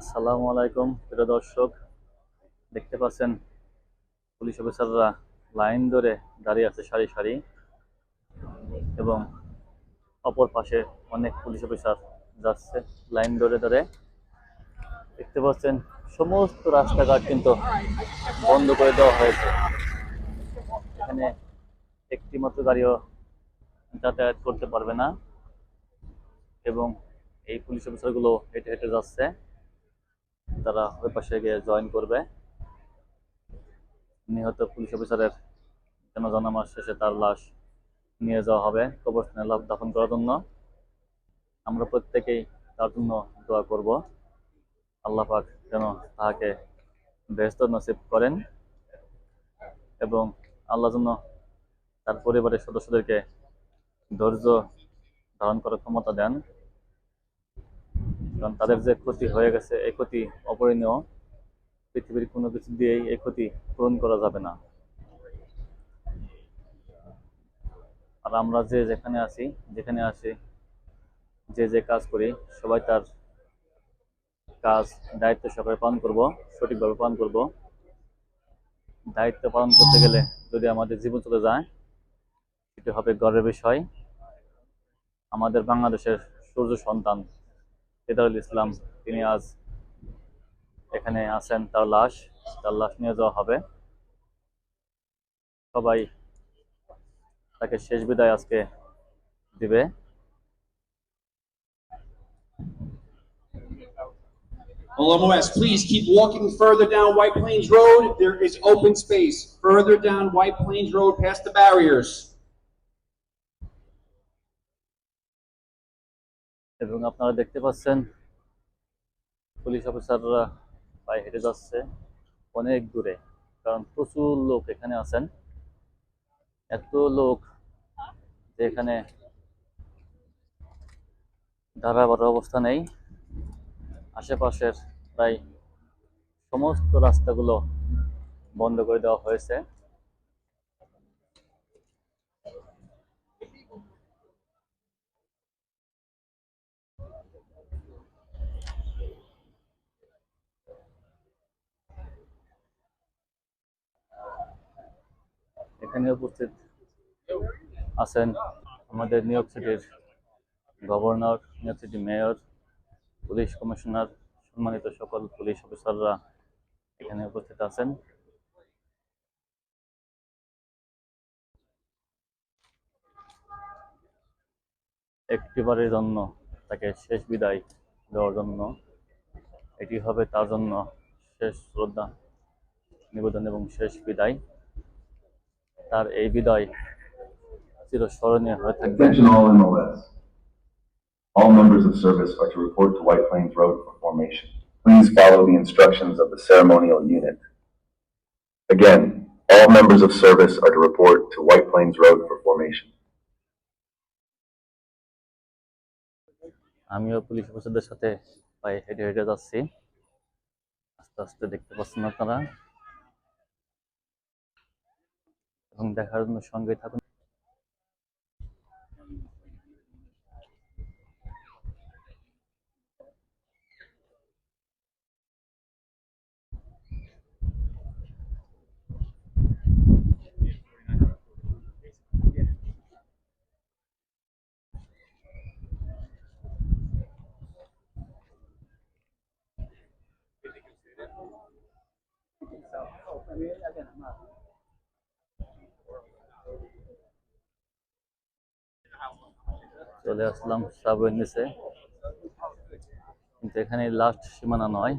আসসালামু আলাইকুম, প্রিয় দর্শক। দেখতে পাচ্ছেন পুলিশ অফিসাররা লাইন ধরে দাঁড়িয়ে আছে সারি সারি এবং অপর পাশে অনেক পুলিশ অফিসার যাচ্ছে লাইন ধরে ধরে। দেখতে পাচ্ছেন সমস্ত রাস্তাঘাট কিন্তু বন্ধ করে দেওয়া হয়েছে। এখানে একটি মাত্র গাড়িও যাতায়াত করতে পারবে না এবং এই পুলিশ অফিসারগুলো হেঁটে হেঁটে যাচ্ছে। তারা ওই পাশে গিয়ে জয়েন করবে। নিহত পুলিশ অফিসারের যেন জানামার শেষে তার লাশ নিয়ে যাওয়া হবে কবরস্থানে লাভ দাফন করার জন্য। আমরা প্রত্যেকেই তার জন্য দোয়া করব। আল্লাহ পাক যেন তাহাকে ব্যস্ত নসিব করেন এবং আল্লাহ যেন তার পরিবারের সদস্যদেরকে ধৈর্য ধারণ করার ক্ষমতা দেন। কারণ তাদের যে ক্ষতি হয়ে গেছে, এই ক্ষতি অপরিণীয়। পৃথিবীর কোনো কিছু দিয়েই এই ক্ষতি পূরণ করা যাবে না। আর আমরা যে যেখানে আছি যেখানে আছি, যে যে কাজ করি, সবাই তার কাজ, দায়িত্ব সহকারে পালন করব, সঠিকভাবে পালন করব। দায়িত্ব পালন করতে গেলে যদি আমাদের জীবন চলে যায়, সেটি হবে গর্বের বিষয়। আমাদের বাংলাদেশের সূর্য সন্তান ফেদারুল ইসলাম তিনি আজ এখানে আছেন তার লাশ তার লাশ নিয়ে যাওয়া হবে সবাই তাকে শেষ বিদায় আজকে দিবে Olomoes, please keep walking further down White Plains Road. There is open space further down White Plains Road past the barriers. এবং আপনারা দেখতে পাচ্ছেন, পুলিশ অফিসাররা পায়ে হেঁটে যাচ্ছে অনেক দূরে, কারণ প্রচুর লোক এখানে আছেন। এত লোক যে এখানে দাঁড়াবার অবস্থা নেই। আশেপাশের প্রায় সমস্ত রাস্তাগুলো বন্ধ করে দেওয়া হয়েছে। এখানে উপস্থিত আছেন আমাদের নিউ ইয়র্ক সিটির governor, New York City mayor, police commissioner, সম্মানিত সকল পুলিশ অফিসাররা এখানে উপস্থিত আছেন। একটিবারের জন্য তাকে শেষ বিদায় দেওয়ার জন্য, এটি হবে তার জন্য শেষ শ্রদ্ধা, নিবেদন এবং শেষ বিদায়। তার এই বিদায় চিরস্মরণীয় হয়ে থাকবে Attention all MOS. All members of service are to report to White Plains Road for formation. Please follow the instructions of the ceremonial unit. Again, all members of service are to report to White Plains Road for formation. আমিও police অফিসারদের সাথে পায়ে হেঁটে হেঁটে যাচ্ছি আস্তে আস্তে দেখতে পাচ্ছেন আপনারা এবং দেখার জন্য সঙ্গে থাকুন চলে আসলাম সাবওয়ের নিচে কিন্তু এখানে লাস্ট সীমানা নয়.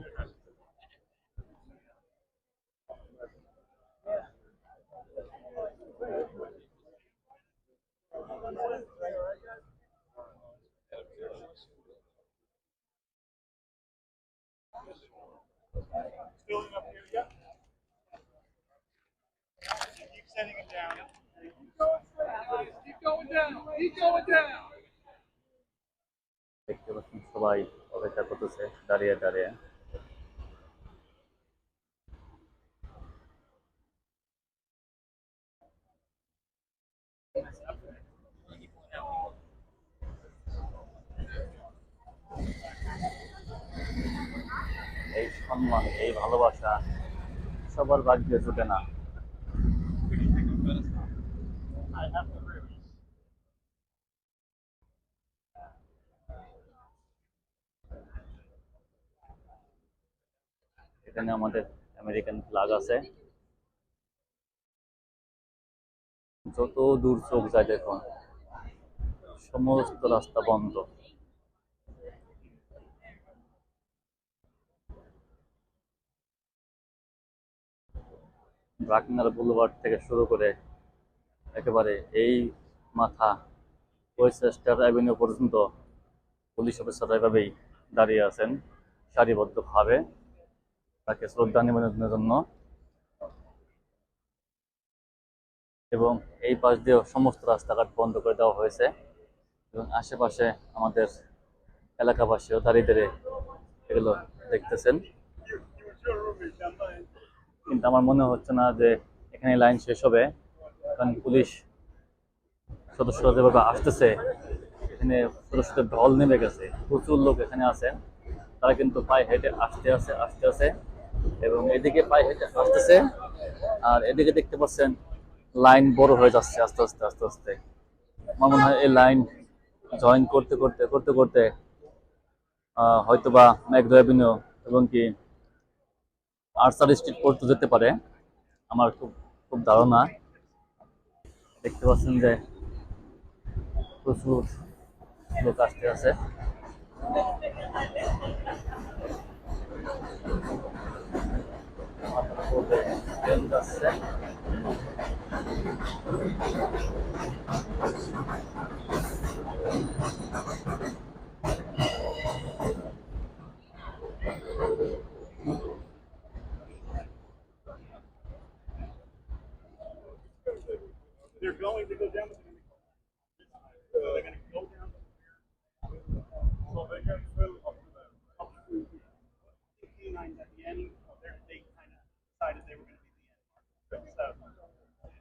Keep him down. Keep going down, keep going down. দেখতে পাচ্ছেন সবাই অপেক্ষা করতেছে, দাঁড়িয়ে দাঁড়িয়ে। এই সম্মান, এই ভালোবাসা সবার ভাগ্যে জুটে না। এখানে আমাদের আমেরিকান ফ্ল্যাগ আছে। যত দূর চোখ যায় দেখুন, সমস্ত রাস্তা বন্ধ। ব্রাকনার বুলওয়ার্ড থেকে শুরু করে একেবারে এই মাথা ওয়েস্টার অ্যাভিনিউ পর্যন্ত পুলিশ অফিসাররা এভাবেই দাঁড়িয়ে আছেন সারিবদ্ধভাবে। তাকে শ্রদ্ধা নিবেদনের জন্য। এবং এই পাশ দিয়েও সমস্ত রাস্তাঘাট বন্ধ করে দেওয়া হয়েছে। এবং আশেপাশে আমাদের এলাকাবাসীও দাঁড়িয়ে দাঁড়িয়ে এগুলো দেখতেছেন। কিন্তু আমার মনে হচ্ছে না যে এখানে লাইন শেষ হবে। কারণ পুলিশ সদস্যরা যেভাবে আসতেছে, এখানে সদস্যদের ঢল নেমে গেছে। প্রচুর লোক এখানে আছে। তারা কিন্তু পায়ে হেঁটে আসতে আসে আসতে আসে এবং এদিকে পায়ে হেঁটে আসতেছে আর এদিকে দেখতে পাচ্ছেন, লাইন বড় হয়ে যাচ্ছে আস্তে আস্তে আস্তে আস্তে। আমার মনে হয় এই লাইন জয়েন করতে করতে করতে করতে হয়তোবা ম্যাগডো অ্যাভিনিউ এবং কি আর্সার স্ট্রিট পড়তে যেতে পারে। আমার খুব খুব ধারণা। দেখতে পাচ্ছেন যে প্রচুর লোক আসতে আছে। the. They're going to go down with the. They're going to go down. So they can fill up to that. 59 at the end.